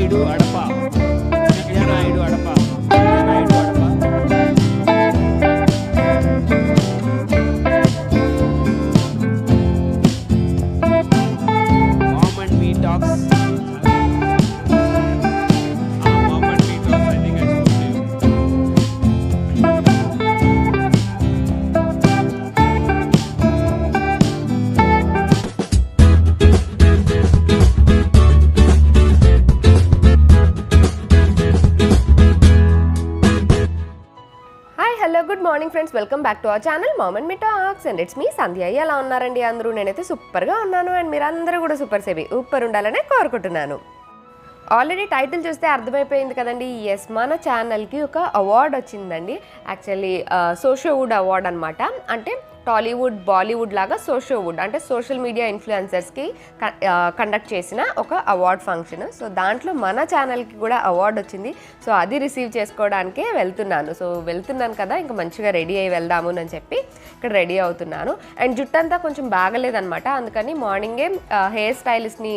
Naidu Adapa morning friends welcome back to our channel mom and me talks. And it's me Sandhya ఎలా ఉన్నారండి అందరూ? నేనైతే సూపర్గా ఉన్నాను. అండ్ మీరందరూ కూడా సూపర్ సేవి ఉప్పర్ ఉండాలనే కోరుకుంటున్నాను. ఆల్రెడీ టైటిల్ చూస్తే అర్థమైపోయింది కదండి. ఎస్ మన ఛానల్కి ఒక అవార్డ్ వచ్చిందండి. యాక్చువల్లీ సోషోవుడ్ అవార్డ్ అనమాట అంటే టాలీవుడ్ బాలీవుడ్ లాగా సోషోవుడ్ అంటే సోషల్ మీడియా ఇన్ఫ్లుయెన్సర్స్కి కండక్ట్ చేసిన ఒక అవార్డ్ ఫంక్షన్. సో దాంట్లో మన ఛానల్కి కూడా అవార్డు వచ్చింది. సో అది రిసీవ్ చేసుకోవడానికే వెళ్తున్నాను. సో వెళ్తున్నాను కదా ఇంకా మంచిగా రెడీ అయ్యి వెళ్దాము అని చెప్పి ఇక్కడ రెడీ అవుతున్నాను. అండ్ జుట్టంతా కొంచెం బాగలేదనమాట అందుకని మార్నింగే హెయిర్ స్టైలిస్ట్ని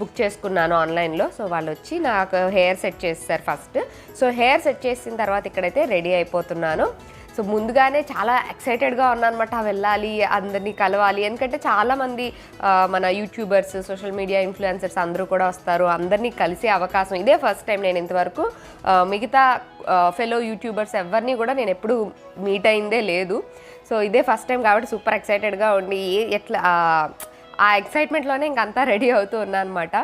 బుక్ చేసుకున్నాను ఆన్లైన్లో సో వాళ్ళు వచ్చి నాకు హెయిర్ సెట్ చేస్తారు ఫస్ట్. సో హెయిర్ సెట్ చేసిన తర్వాత ఇక్కడైతే రెడీ అయిపోతున్నాను. సో ముందుగానే చాలా ఎక్సైటెడ్గా ఉన్నానమాట వెళ్ళాలి అందరినీ కలవాలి. ఎందుకంటే చాలామంది మన యూట్యూబర్స్ సోషల్ మీడియా ఇన్ఫ్లుయెన్సర్స్ అందరూ కూడా వస్తారు. అందరినీ కలిసే అవకాశం. ఇదే ఫస్ట్ టైం నేను ఇంతవరకు మిగతా ఫెలో యూట్యూబర్స్ ఎవరిని కూడా నేను ఎప్పుడు మీట్ అయిందే లేదు. సో ఇదే ఫస్ట్ టైం కాబట్టి సూపర్ ఎక్సైటెడ్గా ఉండి ఎట్లా ఆ, ఎక్సైట్మెంట్లోనే ఇంకంతా రెడీ అవుతూ ఉన్నాను అనమాట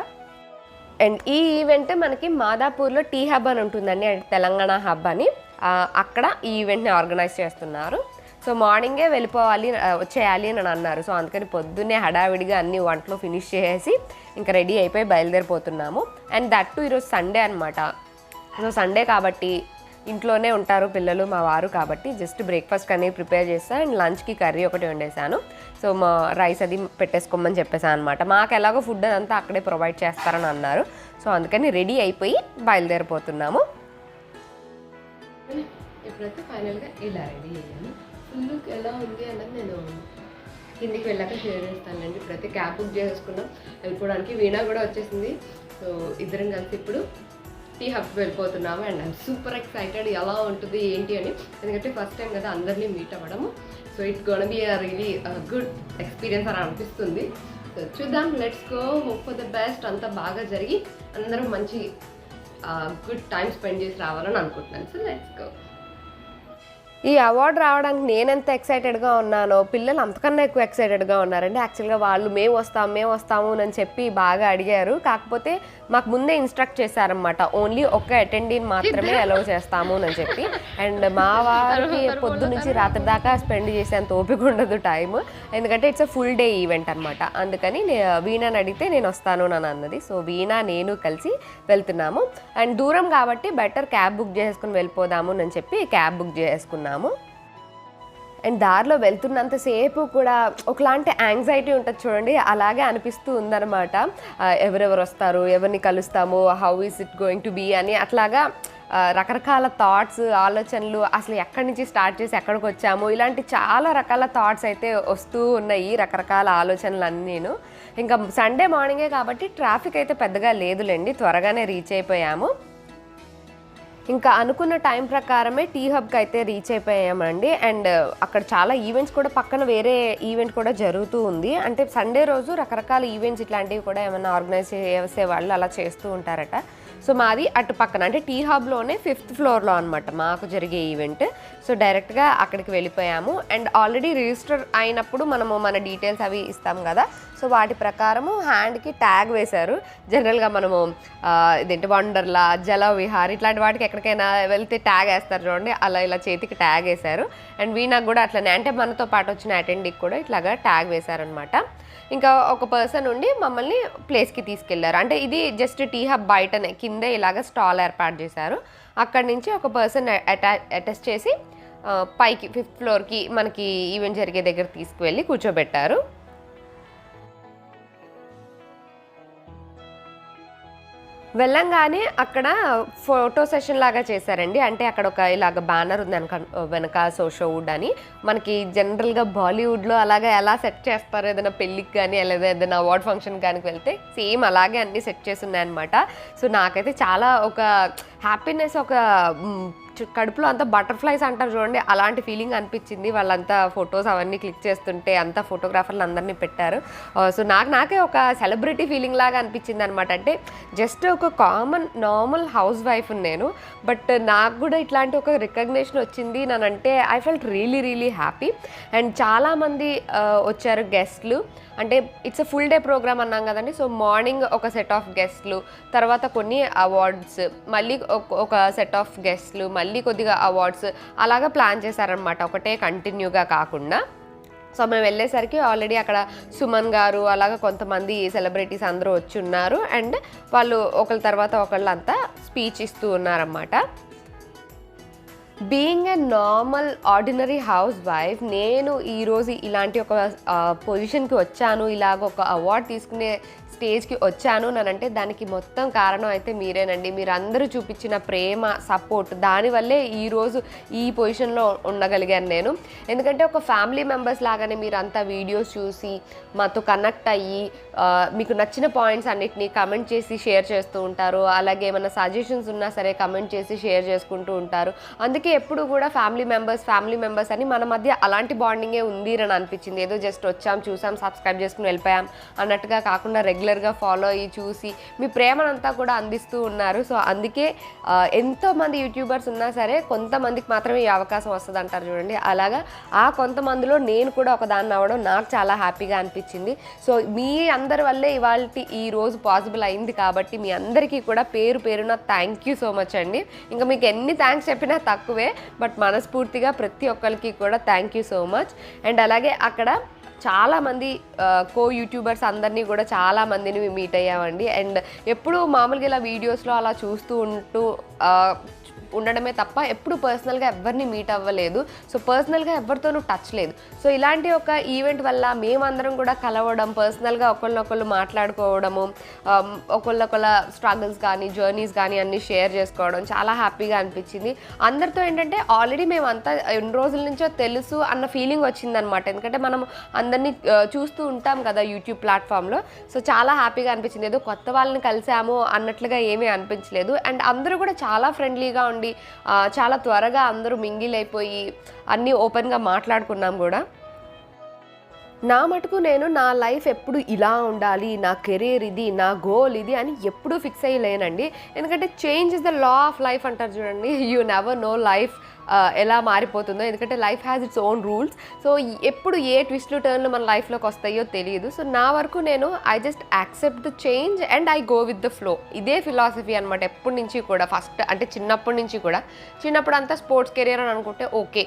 అండ్ ఈ ఈవెంట్ మనకి మాదాపూర్లో టీ హబ్ అని ఉంటుందండి అంటే తెలంగాణ హబ్ అని. అక్కడ ఈ ఈవెంట్ని ఆర్గనైజ్ చేస్తున్నారు. సో మార్నింగే వెళ్ళిపోవాలి వచ్చేయాలి అని అన్నారు. సో అందుకని పొద్దున్నే హడావిడిగా అన్ని వంటలు ఫినిష్ చేసేసి ఇంకా రెడీ అయిపోయి బయలుదేరిపోతున్నాము. అండ్ దట్ టు ఈరోజు సండే అనమాట సో సండే కాబట్టి ఇంట్లోనే ఉంటారు పిల్లలు మా వారు కాబట్టి జస్ట్ బ్రేక్ఫాస్ట్ అనేది ప్రిపేర్ చేస్తాను అండ్ లంచ్కి కర్రీ ఒకటి వండేసాను సో మా రైస్ అది పెట్టేసుకోమని చెప్పేసాను అనమాట మాకు ఎలాగో ఫుడ్ అదంతా అక్కడే ప్రొవైడ్ చేస్తారని అన్నారు. సో అందుకని రెడీ అయిపోయి బయలుదేరిపోతున్నాము. ఇప్పుడైతే ఫైనల్గా ఇలా రెడీ అయ్యాను ఫుల్ ఎలా ఉంది అన్నది నేను కిందికి వెళ్ళాక షేర్ చేస్తానండి ఇప్పుడైతే క్యాబ్ బుక్ చేసుకున్నాం. వెళ్ళిపోవడానికి వీణా కూడా వచ్చేసింది. సో ఇద్దరం కలిసి ఇప్పుడు T hub వెళ్ళిపోతున్నాము. And I'm super excited. ఎలా ఉంటుంది ఏంటి అని. ఎందుకంటే ఫస్ట్ టైం కదా అందరినీ మీట్ అవ్వడము. So it's gonna be really good experience అని అనిపిస్తుంది. సో చూద్దాం. Let's go hope for the best అంతా బాగా జరిగి అందరం మంచి గుడ్ టైం స్పెండ్ చేసి రావాలని అనుకుంటున్నాను. సో లెట్స్ గో ఈ అవార్డు రావడానికి నేను ఎంత ఎక్సైటెడ్గా ఉన్నానో పిల్లలు అంతకన్నా ఎక్కువ ఎక్సైటెడ్గా ఉన్నారండి. యాక్చువల్గా వాళ్ళు మేము వస్తాం మేము వస్తాము అని చెప్పి బాగా అడిగారు. కాకపోతే మాకు ముందే ఇన్స్ట్రక్ట్ చేశారనమాట ఓన్లీ ఒక్క అటెండీని మాత్రమే అలౌ చేస్తాము అని చెప్పి. అండ్ మా వారికి పొద్దు నుంచి రాత్రి దాకా స్పెండ్ చేసేంత ఓపిక ఉండదు టైం ఎందుకంటే it's a full day event అనమాట అందుకని వీణాని అడిగితే నేను వస్తాను అని అన్నది. సో వీణా నేను కలిసి వెళ్తున్నాము. అండ్ దూరం కాబట్టి బెటర్ క్యాబ్ బుక్ చేసుకుని వెళ్ళిపోదాము అని చెప్పి క్యాబ్ బుక్ చేసుకున్నాము. అండ్ దారిలో వెళ్తున్నంతసేపు కూడా ఒకలాంటి యాంగ్జైటీ ఉంటుంది చూడండి. అలాగే అనిపిస్తూ ఉందన్నమాట. ఎవరెవరు వస్తారు? ఎవరిని కలుస్తాము? How is it going to be అని అట్లాగా రకరకాల థాట్స్ ఆలోచనలు అసలు ఎక్కడి నుంచి స్టార్ట్ చేసి ఎక్కడికి వచ్చాము? ఇలాంటి చాలా రకాల థాట్స్ అయితే వస్తూ ఉన్నాయి. రకరకాల ఆలోచనలు అన్నీ నేను ఇంకా సండే మార్నింగే కాబట్టి ట్రాఫిక్ అయితే పెద్దగా లేదులేండి. త్వరగానే రీచ్ అయిపోయాము. ఇంకా అనుకున్న టైం ప్రకారమే టీ హబ్కి అయితే రీచ్ అయిపోయామండి. అండ్ uh, అక్కడ చాలా ఈవెంట్స్ కూడా పక్కన వేరే ఈవెంట్ కూడా జరుగుతూ ఉంది. అంటే సండే రోజు రకరకాల ఈవెంట్స్ ఇట్లాంటివి కూడా ఏమైనా ఆర్గనైజ్ చేసే వాళ్ళు అలా చేస్తూ ఉంటారట. సో మాది అటు పక్కన అంటే టీ హబ్లోనే ఫిఫ్త్ ఫ్లోర్లో అనమాట మాకు జరిగే ఈవెంట్. సో డైరెక్ట్గా అక్కడికి వెళ్ళిపోయాము. అండ్ ఆల్రెడీ రిజిస్టర్ అయినప్పుడు మనము మన డీటెయిల్స్ అవి ఇస్తాం కదా. సో వాటి ప్రకారము హ్యాండ్కి ట్యాగ్ వేశారు. జనరల్గా మనము ఇదేంటి వండర్లా జల విహార్ ఇట్లాంటి వాటికి ఎక్కడికైనా వెళ్తే ట్యాగ్ వేస్తారు చూడండి. అలా ఇలా చేతికి ట్యాగ్ వేశారు. అండ్ వీణకు కూడా అట్లనే అంటే మనతో పాటు వచ్చిన అటెండీకి కూడా ఇట్లాగా ట్యాగ్ వేశారనమాట ఇంకా ఒక పర్సన్ ఉండి మమ్మల్ని ప్లేస్కి తీసుకెళ్ళారు. అంటే ఇది జస్ట్ టీ హబ్ బయటనే కిందే ఇలాగ స్టాల్ ఏర్పాటు చేశారు. అక్కడి నుంచి ఒక పర్సన్ అటా అటెస్ట్ చేసి పైకి ఫిఫ్త్ ఫ్లోర్కి మనకి ఈవెంట్ జరిగే దగ్గర తీసుకువెళ్ళి కూర్చోబెట్టారు. వెళ్ళంగానే అక్కడ ఫోటో సెషన్ లాగా చేశారండి. అంటే అక్కడ ఒక ఇలాగ బ్యానర్ ఉంది వెనక వెనక సోషో వుడ్ అని. మనకి జనరల్గా బాలీవుడ్లో అలాగా ఎలా సెట్ చేస్తారో? ఏదైనా పెళ్ళికి కానీ లేదా ఏదైనా అవార్డ్ ఫంక్షన్ కానీ వెళ్తే సేమ్ అలాగే అన్నీ సెట్ చేసి ఉన్నాయన్నమాట. సో నాకైతే చాలా ఒక హ్యాపీనెస్ ఒక కడుపులో అంతా బటర్ఫ్లైస్ అంటారు చూడండి. అలాంటి ఫీలింగ్ అనిపించింది. వాళ్ళంతా ఫొటోస్ అవన్నీ క్లిక్ చేస్తుంటే అంతా ఫోటోగ్రాఫర్లు అందరినీ పెట్టారు. సో నాకు నాకే ఒక సెలబ్రిటీ ఫీలింగ్ లాగా అనిపించింది అనమాట అంటే జస్ట్ ఒక కామన్ నార్మల్ హౌస్ వైఫ్ నేను. బట్ నాకు కూడా ఇట్లాంటి ఒక రికగ్నేషన్ వచ్చింది. అంటే I felt really really happy. And చాలామంది వచ్చారు గెస్ట్లు. అంటే it's a full day programme అన్నాం కదండి. సో మార్నింగ్ ఒక సెట్ ఆఫ్ గెస్ట్లు తర్వాత కొన్ని అవార్డ్స్ మళ్ళీ ఒక సెట్ ఆఫ్ గెస్ట్లు మళ్ళీ కొద్దిగా అవార్డ్స్ అలాగా ప్లాన్ చేశారనమాట ఒకటే కంటిన్యూగా కాకుండా. సో మేము వెళ్ళేసరికి ఆల్రెడీ అక్కడ సుమన్ గారు అలాగా కొంతమంది సెలబ్రిటీస్ అందరూ వచ్చి ఉన్నారు. అండ్ వాళ్ళు ఒకళ్ళ తర్వాత ఒకళ్ళు అంతా స్పీచ్ ఇస్తూ ఉన్నారన్నమాట. Being a normal ordinary housewife నేను ఈరోజు ఇలాంటి ఒక పొజిషన్కి వచ్చాను ఇలాగ ఒక అవార్డ్ తీసుకునే స్టేజ్కి వచ్చాను. అంటే దానికి మొత్తం కారణం అయితే మీరేనండి. మీరు అందరూ చూపించిన ప్రేమ సపోర్ట్ దానివల్లే ఈరోజు ఈ పొజిషన్లో ఉండగలిగాను నేను. ఎందుకంటే ఒక ఫ్యామిలీ మెంబర్స్ లాగానే మీరంతా వీడియోస్ చూసి మాతో కనెక్ట్ అయ్యి మీకు నచ్చిన పాయింట్స్ అన్నిటినీ కమెంట్ చేసి షేర్ చేస్తూ ఉంటారు. అలాగే ఏమైనా సజెషన్స్ ఉన్నా సరే కమెంట్ చేసి షేర్ చేసుకుంటూ ఉంటారు. అందుకే ఎప్పుడు కూడా ఫ్యామిలీ మెంబర్స్ ఫ్యామిలీ మెంబర్స్ అని మన మధ్య అలాంటి బాండింగే ఉంది అని అనిపించింది. ఏదో జస్ట్ వచ్చాం చూసాం సబ్స్క్రైబ్ చేసుకుని వెళ్ళిపోయాం అన్నట్టుగా కాకుండా రెగ్యులర్ రెగ్యులర్గా ఫాలో అయ్యి చూసి మీ ప్రేమనంతా కూడా అందిస్తూ ఉన్నారు. సో అందుకే ఎంతోమంది యూట్యూబర్స్ ఉన్నా సరే కొంతమందికి మాత్రమే ఈ అవకాశం వస్తుంది అంటారు చూడండి. అలాగా ఆ కొంతమందిలో నేను కూడా ఒకదాన్ని అవ్వడం నాకు చాలా హ్యాపీగా అనిపించింది. సో మీ అందరి వల్లే ఇవాళ ఈ రోజు పాసిబుల్ అయింది కాబట్టి మీ అందరికీ కూడా పేరు పేరున థ్యాంక్ యూ సో మచ్ అండి. ఇంకా మీకు ఎన్ని థ్యాంక్స్ చెప్పినా తక్కువే బట్ మనస్ఫూర్తిగా ప్రతి ఒక్కరికి కూడా thank you so much. And అలాగే అక్కడ చాలామంది కో యూట్యూబర్స్ అందరినీ కూడా చాలా మందిని మీట్ అయ్యామండి. అండ్ ఎప్పుడు మామూలుగా ఇలా వీడియోస్లో అలా చూస్తూ ఉంటూ ఉండడమే తప్ప ఎప్పుడు పర్సనల్గా ఎవరిని మీట్ అవ్వలేదు. సో పర్సనల్గా ఎవరితోనూ టచ్ లేదు. సో ఇలాంటి ఒక ఈవెంట్ వల్ల మేమందరం కూడా కలవడం పర్సనల్గా ఒకళ్ళనొకళ్ళు మాట్లాడుకోవడము um, ఒకళ్ళొకళ్ళ స్ట్రగుల్స్ కానీ జర్నీస్ కానీ అన్నీ షేర్ చేసుకోవడం చాలా హ్యాపీగా అనిపించింది. అందరితో ఏంటంటే ఆల్రెడీ మేమంతా ఎన్ని రోజుల నుంచో తెలుసు అన్న ఫీలింగ్ వచ్చిందనమాట. ఎందుకంటే మనం అందరినీ చూస్తూ ఉంటాం కదా యూట్యూబ్ ప్లాట్ఫామ్లో సో చాలా హ్యాపీగా అనిపించింది. ఏదో కొత్త వాళ్ళని కలిసాము అన్నట్లుగా ఏమీ అనిపించలేదు. అండ్ అందరూ కూడా చాలా ఫ్రెండ్లీగా ఉండి ఆ, చాలా త్వరగా అందరూ మింగిల్ అయిపోయి అన్నీ ఓపెన్గా మాట్లాడుకున్నాం కూడా. నా మటుకు నేను నా లైఫ్ ఎప్పుడు ఇలా ఉండాలి నా కెరీర్ ఇది నా గోల్ ఇది అని ఎప్పుడూ ఫిక్స్ అయ్యలేనండి. ఎందుకంటే change is the law of life అంటారు చూడండి. యూ నెవర్ నో లైఫ్ ఎలా మారిపోతుందో. ఎందుకంటే life has its own rules. So ఎప్పుడు ఏ ట్విస్ట్లు టర్న్లు మన లైఫ్లోకి వస్తాయో తెలియదు సో నా వరకు నేను I just accept the change and I go with the flow. ఇదే ఫిలాసఫీ అనమాట ఎప్పటి నుంచి కూడా. ఫస్ట్ అంటే చిన్నప్పటి నుంచి కూడా. చిన్నప్పుడు అంతా స్పోర్ట్స్ కెరియర్ అని అనుకుంటే okay.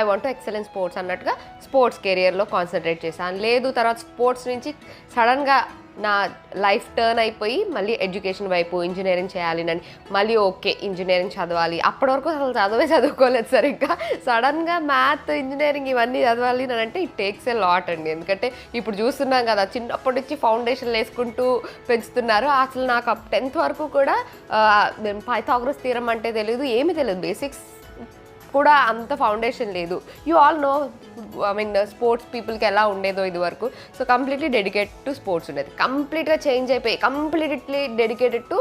I want to excellence sports అన్నట్టుగా స్పోర్ట్స్ కెరియర్లో కాన్సన్ట్రేట్ చేశాను. లేదు తర్వాత స్పోర్ట్స్ నుంచి సడన్గా నా లైఫ్ టర్న్ అయిపోయి మళ్ళీ ఎడ్యుకేషన్ వైపు ఇంజనీరింగ్ చేయాలి అని మళ్ళీ ఓకే ఇంజనీరింగ్ చదవాలి. అప్పటి వరకు అసలు చదవే చదువుకోలేదు సరిగ్గా. సడన్గా మ్యాథ్ ఇంజనీరింగ్ ఇవన్నీ చదవాలి అని అంటే ఇట్ టేక్స్ ఏ లాట్ అండి. ఎందుకంటే ఇప్పుడు చూస్తున్నాం కదా చిన్నప్పటి నుంచి ఫౌండేషన్ వేసుకుంటూ పెంచుతున్నారు. అసలు నాకు టెన్త్ వరకు కూడా పైథాగ్రస్ తీరం అంటే తెలియదు ఏమీ తెలియదు బేసిక్స్ కూడా అంత ఫౌండేషన్ లేదు. You all know I mean sports పీపుల్కి ఎలా ఉండేదో ఇది వరకు so completely dedicate to sports ఉండేది కంప్లీట్గా చేంజ్ అయిపోయి కంప్లీట్లీ డెడికేటెడ్ టు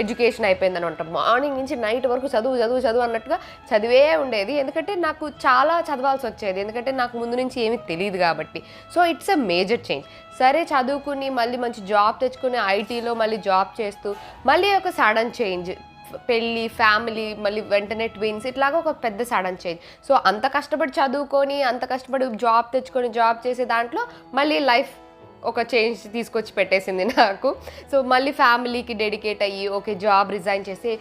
ఎడ్యుకేషన్ అయిపోయింది అనమాట. మార్నింగ్ నుంచి నైట్ వరకు చదువు చదువు చదువు అన్నట్టుగా చదివే ఉండేది. ఎందుకంటే నాకు చాలా చదవాల్సి వచ్చేది. ఎందుకంటే నాకు ముందు నుంచి ఏమీ తెలియదు కాబట్టి. So it's a major change సరే చదువుకుని మళ్ళీ మంచి జాబ్ తెచ్చుకుని ఐటీలో మళ్ళీ జాబ్ చేస్తూ మళ్ళీ ఒక సడన్ చేంజ్ పెళ్ళి ఫ్యామిలీ మళ్ళీ వెంటనే ట్విన్స్ ఇట్లాగా ఒక పెద్ద సడన్ చేంజ్. సో అంత కష్టపడి చదువుకొని అంత కష్టపడి జాబ్ తెచ్చుకొని జాబ్ చేసే దాంట్లో మళ్ళీ లైఫ్ ఒక చేంజ్ తీసుకొచ్చి పెట్టేసింది నాకు. సో మళ్ళీ ఫ్యామిలీకి డెడికేట్ అయ్యి ఓకే జాబ్ రిజైన్ చేసి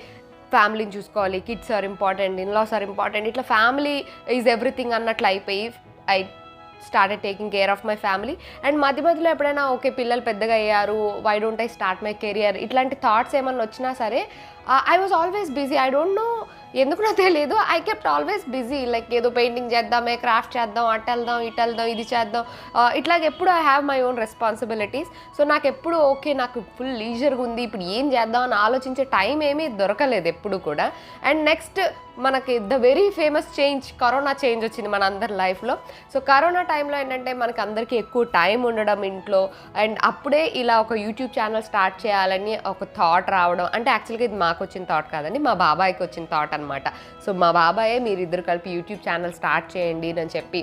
ఫ్యామిలీని చూసుకోవాలి kids are important in laws are important ఇట్లా ఫ్యామిలీ ఈజ్ ఎవ్రీథింగ్ అన్నట్లు అయిపోయి I started taking care of my family and మధ్య మధ్యలో ఎప్పుడైనా ఓకే పిల్లలు పెద్దగా అయ్యారు why don't I start my career ఇట్లాంటి థాట్స్ ఏమన్నా వచ్చినా సరే I was always busy I don't know ఎందుకు నాకు తెలియదు I kept always busy like ఏదో పెయింటింగ్ చేద్దామే క్రాఫ్ట్ చేద్దాం అటు వెళ్దాం ఇటు వెళ్దాం ఇది చేద్దాం. ఆ, ఇట్లాగ ఎప్పుడు I have my own responsibilities so నాకు ఎప్పుడు ఓకే నాకు ఫుల్ లీజర్గా ఉంది ఇప్పుడు ఏం చేద్దాం అని ఆలోచించే టైం ఏమీ దొరకలేదు ఎప్పుడు కూడా. అండ్ నెక్స్ట్ మనకి the very famous change corona change వచ్చింది మన అందరి లైఫ్లో సో కరోనా టైంలో ఏంటంటే మనకి అందరికీ ఎక్కువ టైం ఉండడం ఇంట్లో. అండ్ అప్పుడే ఇలా ఒక యూట్యూబ్ ఛానల్ స్టార్ట్ చేయాలని ఒక థాట్ రావడం. అంటే యాక్చువల్గా ఇది మాకు వచ్చిన థాట్ కాదండి మా బాబాయ్కి వచ్చిన థాట్ అనమాట సో మా బాబాయే మీరిద్దరు కలిపి యూట్యూబ్ ఛానల్ స్టార్ట్ చేయండి అని చెప్పి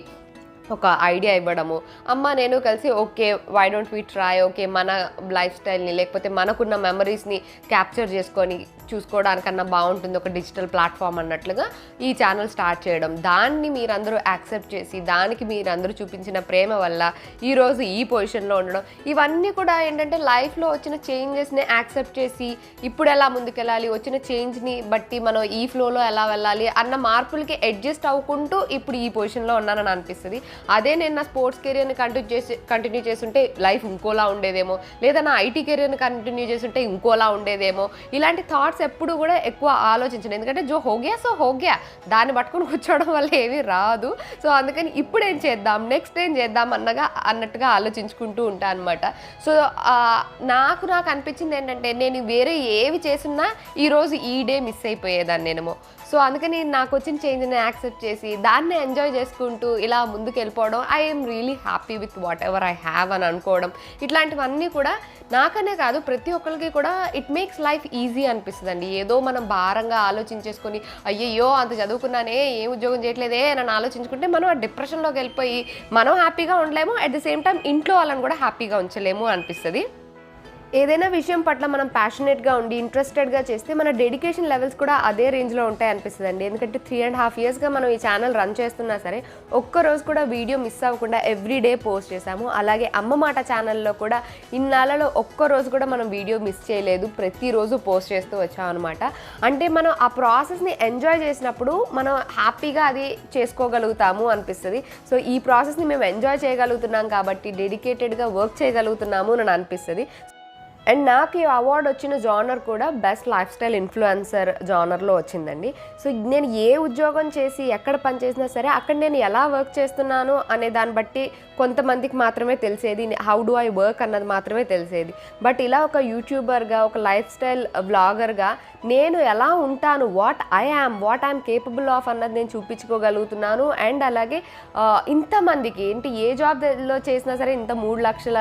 ఒక ఐడియా ఇవ్వడము. అమ్మ నేను కలిసి okay why don't we try okay మన లైఫ్ స్టైల్ని లేకపోతే మనకున్న మెమరీస్ని క్యాప్చర్ చేసుకొని చూసుకోవడానికన్నా బాగుంటుంది ఒక డిజిటల్ ప్లాట్ఫామ్ అన్నట్లుగా ఈ ఛానల్ స్టార్ట్ చేయడం. దాన్ని మీరందరూ యాక్సెప్ట్ చేసి దానికి మీరందరూ చూపించిన ప్రేమ వల్ల ఈరోజు ఈ పొజిషన్లో ఉండడం. ఇవన్నీ కూడా ఏంటంటే లైఫ్లో వచ్చిన చేంజెస్ని యాక్సెప్ట్ చేసి ఇప్పుడు ఎలా ముందుకెళ్ళాలి వచ్చిన చేంజ్ని బట్టి మనం ఈ ఫ్లోలో ఎలా వెళ్ళాలి అన్న మార్పులకి అడ్జస్ట్ అవ్వకుంటూ ఇప్పుడు ఈ పొజిషన్లో ఉన్నానని అనిపిస్తుంది. అదే నేను నా స్పోర్ట్స్ కెరియర్ని కంటిన్యూ చేసి కంటిన్యూ చేస్తుంటే లైఫ్ ఇంకోలా ఉండేదేమో. లేదా నా ఐటీ కెరియర్ని కంటిన్యూ చేస్తుంటే ఇంకోలా ఉండేదేమో. ఇలాంటి థాట్స్ ఎప్పుడు కూడా ఎక్కువ ఆలోచించను. ఎందుకంటే జో హోగ్యా సో హోగ్యా. దాన్ని పట్టుకొని కూర్చోవడం వల్ల ఏమీ రాదు. సో అందుకని ఇప్పుడు ఏం చేద్దాం? నెక్స్ట్ ఏం చేద్దాం? అన్నగా అన్నట్టుగా ఆలోచించుకుంటూ ఉంటాను అనమాట సో నాకు నాకు అనిపించింది ఏంటంటే నేను వేరే ఏవి చేసినా ఈరోజు ఈ డే మిస్ అయిపోయేదాన్ని నేనేమో. సో అందుకని నాకు వచ్చిన చేంజ్ని యాక్సెప్ట్ చేసి దాన్ని ఎంజాయ్ చేసుకుంటూ ఇలా ముందుకు వెళ్ళిపోవడం I'm really happy with whatever I have అని అనుకోవడం. ఇట్లాంటివన్నీ కూడా నాకనే కాదు ప్రతి ఒక్కరికి కూడా ఇట్ మేక్స్ లైఫ్ ఈజీ అనిపిస్తుందండి. ఏదో మనం భారంగా ఆలోచించేసుకొని అయ్యయ్యో అంత చదువుకున్నానే ఏం ఉద్యోగం చేయట్లేదే అని ఆలోచించుకుంటే మనం ఆ డిప్రెషన్లోకి వెళ్ళిపోయి మనం హ్యాపీగా ఉండలేము. అట్ ద సేమ్ టైం ఇంట్లో వాళ్ళని కూడా హ్యాపీగా ఉంచలేము అనిపిస్తుంది. ఏదైనా విషయం పట్ల మనం ప్యాషనెట్గా ఉండి ఇంట్రెస్టెడ్గా చేస్తే మన డెడికేషన్ లెవెల్స్ కూడా అదే రేంజ్లో ఉంటాయి అనిపిస్తుంది అండి ఎందుకంటే త్రీ అండ్ హాఫ్ ఇయర్స్గా మనం ఈ ఛానల్ రన్ చేస్తున్నా సరే ఒక్క రోజు కూడా వీడియో మిస్ అవ్వకుండా ఎవ్రీ డే పోస్ట్ చేశాము. అలాగే అమ్మ మాట ఛానల్లో కూడా ఇన్నాళ్ళలో ఒక్క రోజు కూడా మనం వీడియో మిస్ చేయలేదు. ప్రతిరోజు పోస్ట్ చేస్తూ వచ్చాం అనమాట అంటే మనం ఆ ప్రాసెస్ని ఎంజాయ్ చేసినప్పుడు మనం హ్యాపీగా అది చేసుకోగలుగుతాము అనిపిస్తుంది. సో ఈ ప్రాసెస్ని మేము ఎంజాయ్ చేయగలుగుతున్నాం కాబట్టి డెడికేటెడ్గా వర్క్ చేయగలుగుతున్నాము అని అనిపిస్తుంది. అండ్ నాకు ఈ అవార్డు వచ్చిన జానర్ కూడా బెస్ట్ లైఫ్ స్టైల్ ఇన్ఫ్లుయెన్సర్ జానర్లో వచ్చిందండి. సో నేను ఏ ఉద్యోగం చేసి ఎక్కడ పని చేసినా సరే అక్కడ నేను ఎలా వర్క్ చేస్తున్నాను అనే దాన్ని బట్టి కొంతమందికి మాత్రమే తెలిసేది హౌ డు ఐ వర్క్ అన్నది మాత్రమే తెలిసేది. బట్ ఇలా ఒక యూట్యూబర్గా ఒక లైఫ్ స్టైల్ వ్లాగర్గా నేను ఎలా ఉంటాను what I am what I'm capable of అన్నది నేను చూపించుకోగలుగుతున్నాను. అండ్ అలాగే ఇంతమందికి ఏంటి ఏ జాబ్లో చేసినా సరే ఇంత మూడు లక్షల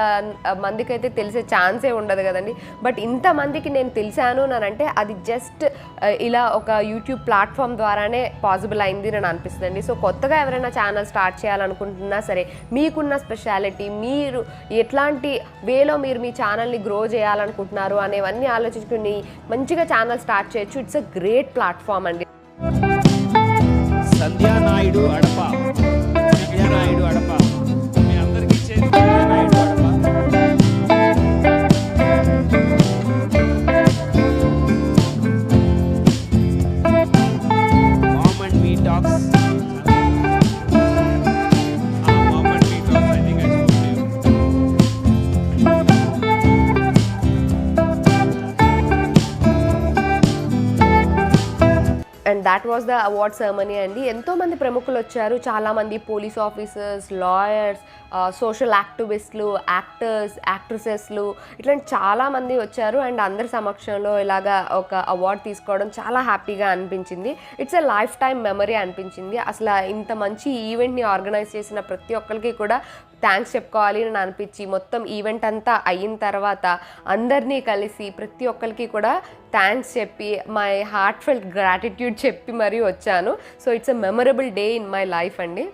మందికి అయితే తెలిసే ఛాన్సే ఉండదు కదా. కదండి. బట్ ఇంతమందికి నేను తెలిసాను అంటే అది జస్ట్ ఇలా ఒక యూట్యూబ్ ప్లాట్ఫామ్ ద్వారానే పాసిబుల్ అయింది అని అనిపిస్తుంది సో కొత్తగా ఎవరైనా ఛానల్ స్టార్ట్ చేయాలనుకుంటున్నా సరే మీకున్న స్పెషాలిటీ మీరు ఎట్లాంటి వేలో మీరు మీ ఛానల్ని గ్రో చేయాలనుకుంటున్నారు అనేవన్నీ ఆలోచించుకుని మంచిగా ఛానల్ స్టార్ట్ చేయొచ్చు. ఇట్స్ అ గ్రేట్ ప్లాట్ఫామ్ అండి. Sandhya Naidu Adapa. And that was the award ceremony అండి. ఎంతోమంది ప్రముఖులు వచ్చారు. చాలామంది పోలీస్ ఆఫీసర్స్ లాయర్స్ సోషల్ యాక్టివిస్టులు యాక్టర్స్ యాక్ట్రసెస్లు ఇట్లాంటి చాలామంది వచ్చారు. అండ్ అందరి సమక్షంలో ఇలాగా ఒక అవార్డ్ తీసుకోవడం చాలా హ్యాపీగా అనిపించింది. It's a lifetime memory అనిపించింది. అసలు ఇంత మంచి ఈవెంట్ని ఆర్గనైజ్ చేసిన ప్రతి ఒక్కరికి కూడా థ్యాంక్స్ చెప్పుకోవాలి అని అనిపించి మొత్తం ఈవెంట్ అంతా అయిన తర్వాత అందరినీ కలిసి ప్రతి ఒక్కరికి కూడా థ్యాంక్స్ చెప్పి మై హార్ట్ ఫెల్ట్ గ్రాటిట్యూడ్ చెప్పి మరీ వచ్చాను. So it's a memorable day in my life అండి.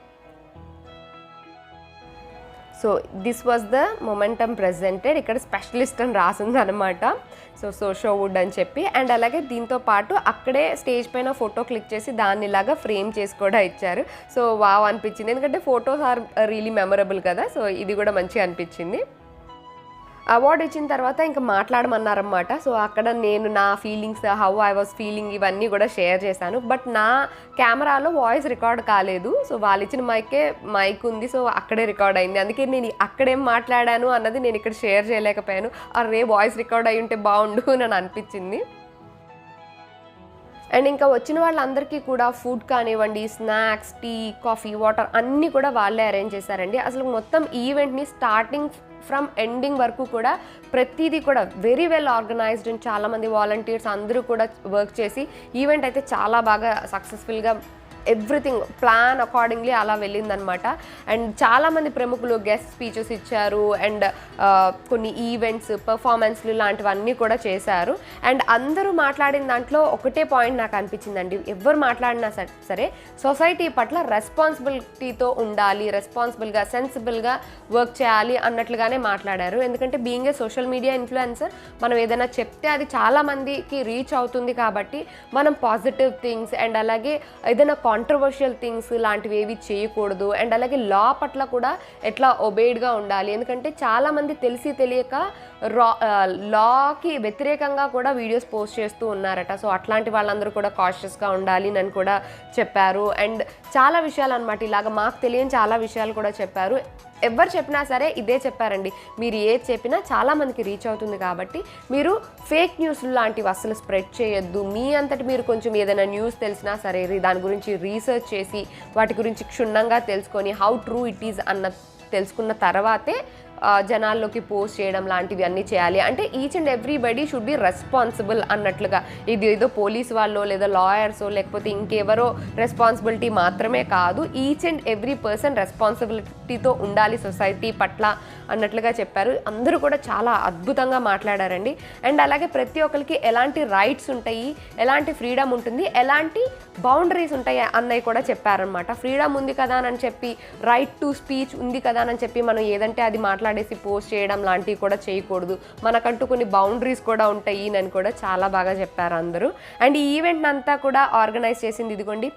So this was the momentum presented. ఇక్కడ స్పెషలిస్ట్ అని రాసింది అనమాట సో సోషో వుడ్ అని చెప్పి. అండ్ అలాగే దీంతో పాటు అక్కడే స్టేజ్ పైన ఫోటో క్లిక్ చేసి దాన్ని ఇలాగా ఫ్రేమ్ చేసి కూడా ఇచ్చారు. సో వావ్ అనిపించింది. ఎందుకంటే ఫోటోస్ ఆర్ రియలీ మెమరబుల్ కదా. సో ఇది కూడా మంచిగా అనిపించింది. అవార్డు ఇచ్చిన తర్వాత ఇంకా మాట్లాడమన్నారన్నమాట. సో అక్కడ నేను నా feelings how I was feeling ఇవన్నీ కూడా షేర్ చేశాను. బట్ నా కెమెరాలో వాయిస్ రికార్డ్ కాలేదు. సో వాళ్ళు ఇచ్చిన మైకే మైక్ ఉంది. సో అక్కడే రికార్డ్ అయింది. అందుకే నేను అక్కడేం మాట్లాడాను అన్నది నేను ఇక్కడ షేర్ చేయలేకపోయాను. అరే వాయిస్ రికార్డ్ అయి ఉంటే బాగుండు అని అనిపించింది. అండ్ ఇంకా వచ్చిన వాళ్ళందరికీ కూడా ఫుడ్ కానివ్వండి స్నాక్స్ టీ కాఫీ వాటర్ అన్నీ కూడా వాళ్ళే అరేంజ్ చేశారండి. అసలు మొత్తం ఈవెంట్ని స్టార్టింగ్ ఫ్రమ్ ఎండింగ్ వరకు కూడా ప్రతిదీ కూడా వెరీ వెల్ ఆర్గనైజ్డ్ అండ్ చాలామంది వాలంటీర్స్ అందరూ కూడా వర్క్ చేసి ఈవెంట్ అయితే చాలా బాగా సక్సెస్ఫుల్గా ఎవ్రీథింగ్ ప్లాన్ అకార్డింగ్లీ అలా వెళ్ళిందనమాట. అండ్ చాలామంది ప్రముఖులు గెస్ట్ స్పీచెస్ ఇచ్చారు. అండ్ కొన్ని ఈవెంట్స్ పర్ఫార్మెన్స్లు లాంటివన్నీ కూడా చేశారు. అండ్ అందరూ మాట్లాడిన దాంట్లో ఒకటే పాయింట్ నాకు అనిపించిందండి. ఎవరు మాట్లాడినా సరే సొసైటీ పట్ల రెస్పాన్సిబిలిటీతో ఉండాలి రెస్పాన్సిబుల్గా సెన్సిబుల్గా వర్క్ చేయాలి అన్నట్లుగానే మాట్లాడారు. ఎందుకంటే being a social media influencer మనం ఏదైనా చెప్తే అది చాలామందికి రీచ్ అవుతుంది కాబట్టి మనం పాజిటివ్ థింగ్స్ అండ్ అలాగే ఏదైనా కాంట్రవర్షియల్ థింగ్స్ లాంటివి ఏవి చేయకూడదు. అండ్ అలాగే లా పట్ల కూడా ఎట్లా ఒబేడ్గా ఉండాలి. ఎందుకంటే చాలామంది తెలిసి తెలియక రా లాకి వ్యతిరేకంగా కూడా వీడియోస్ పోస్ట్ చేస్తూ ఉన్నారట. సో అట్లాంటి వాళ్ళందరూ కూడా కాషియస్గా ఉండాలి అని కూడా చెప్పారు. అండ్ చాలా విషయాలు అనమాట ఇలాగ మాకు తెలియని చాలా విషయాలు కూడా చెప్పారు. ఎవరు చెప్పినా సరే ఇదే చెప్పారండి. మీరు ఏది చెప్పినా చాలామందికి రీచ్ అవుతుంది కాబట్టి మీరు ఫేక్ న్యూస్ లాంటివి అసలు స్ప్రెడ్ చేయొద్దు. మీ అంతటి మీరు కొంచెం ఏదైనా న్యూస్ తెలిసినా సరే దాని గురించి రీసెర్చ్ చేసి వాటి గురించి క్షుణ్ణంగా తెలుసుకొని హౌ ట్రూ ఇట్ ఈజ్ అన్న తెలుసుకున్న తర్వాతే జనాల్లోకి పోస్ట్ చేయడం లాంటివి అన్నీ చేయాలి. అంటే each and everybody should be responsible అన్నట్లుగా. ఇది ఏదో పోలీస్ వాళ్ళు లేదా లాయర్స్ లేకపోతే ఇంకెవరో రెస్పాన్సిబిలిటీ మాత్రమే కాదు. ఈచ్ అండ్ ఎవ్రీ పర్సన్ రెస్పాన్సిబిలిటీతో ఉండాలి సొసైటీ పట్ల అన్నట్లుగా చెప్పారు. అందరూ కూడా చాలా అద్భుతంగా మాట్లాడారండి. అండ్ అలాగే ప్రతి ఒక్కరికి ఎలాంటి రైట్స్ ఉంటాయి ఎలాంటి ఫ్రీడమ్ ఉంటుంది ఎలాంటి బౌండరీస్ ఉంటాయి అన్నవి కూడా చెప్పారనమాట ఫ్రీడమ్ ఉంది కదా అని చెప్పి రైట్ టు స్పీచ్ ఉంది కదా అని చెప్పి మనం ఏదంటే అది మాట్లాడేసి పోస్ట్ చేయడం లాంటివి కూడా చేయకూడదు. మనకంటూ కొన్ని బౌండరీస్ కూడా ఉంటాయి అని కూడా చాలా బాగా చెప్పారు అందరూ. అండ్ ఈ ఈవెంట్ అంతా కూడా ఆర్గనైజ్ చేసింది ఇదిగోండి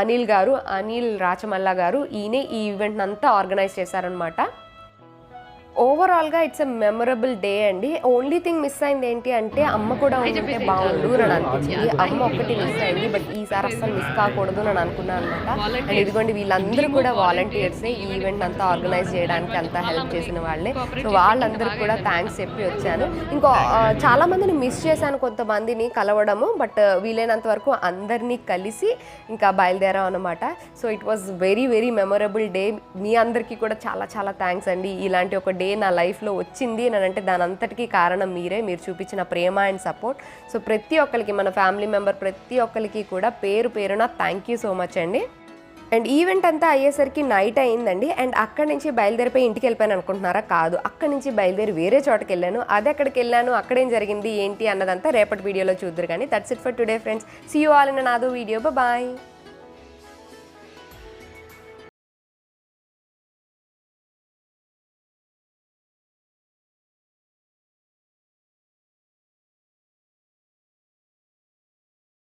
అనిల్ గారు అనిల్ రాచమల్ల గారు. ఈయనే ఈ ఈవెంట్ అంతా ఆర్గనైజ్ చేశారనమాట ఓవరాల్గా ఇట్స్ ఎ మెమరబుల్ డే అండి. ఓన్లీ థింగ్ మిస్ అయింది ఏంటి అంటే అమ్మ కూడా ఉంటే బాగుండు అని అనిపించింది. అమ్మ ఒక్కటి మిస్ అయింది బట్ ఈసారి అస్సలు మిస్ కాకూడదు అని అనుకున్నాను అనమాట. అండ్ ఇదిగోండి వీళ్ళందరూ కూడా వాలంటీర్స్ ఈ ఈవెంట్ అంతా ఆర్గనైజ్ చేయడానికి అంతా హెల్ప్ చేసిన వాళ్ళే. సో వాళ్ళందరికీ కూడా థ్యాంక్స్ చెప్పి వచ్చాను. ఇంకో చాలా మందిని మిస్ చేశాను కొంతమందిని కలవడము బట్ వీలైనంత వరకు అందరినీ కలిసి ఇంకా బయలుదేరాం అనమాట so it was very very memorable day మీ అందరికీ కూడా చాలా చాలా థ్యాంక్స్ అండి. ఇలాంటి ఒక డే నా లైఫ్లో వచ్చింది అని అంటే దాని అంతటికీ కారణం మీరే. మీరు చూపించిన ప్రేమ అండ్ సపోర్ట్. సో ప్రతి ఒక్కరికి మన ఫ్యామిలీ మెంబర్ ప్రతి ఒక్కరికి కూడా పేరు పేరున థ్యాంక్ యూ సో మచ్ అండి. అండ్ ఈవెంట్ అంతా అయ్యేసరికి నైట్ అయిందండి అండ్ అక్కడి నుంచి బయలుదేరిపోయి ఇంటికి వెళ్ళిపోయాను అనుకుంటున్నారా? కాదు. అక్కడి నుంచి బయలుదేరి వేరే చోటకి వెళ్ళాను. అది ఎక్కడికి వెళ్ళాను? అక్కడేం జరిగింది? ఏంటి? అన్నదంతా రేపటి వీడియోలో చూద్దరు కానీ. That's it for today friends see you all in another video bye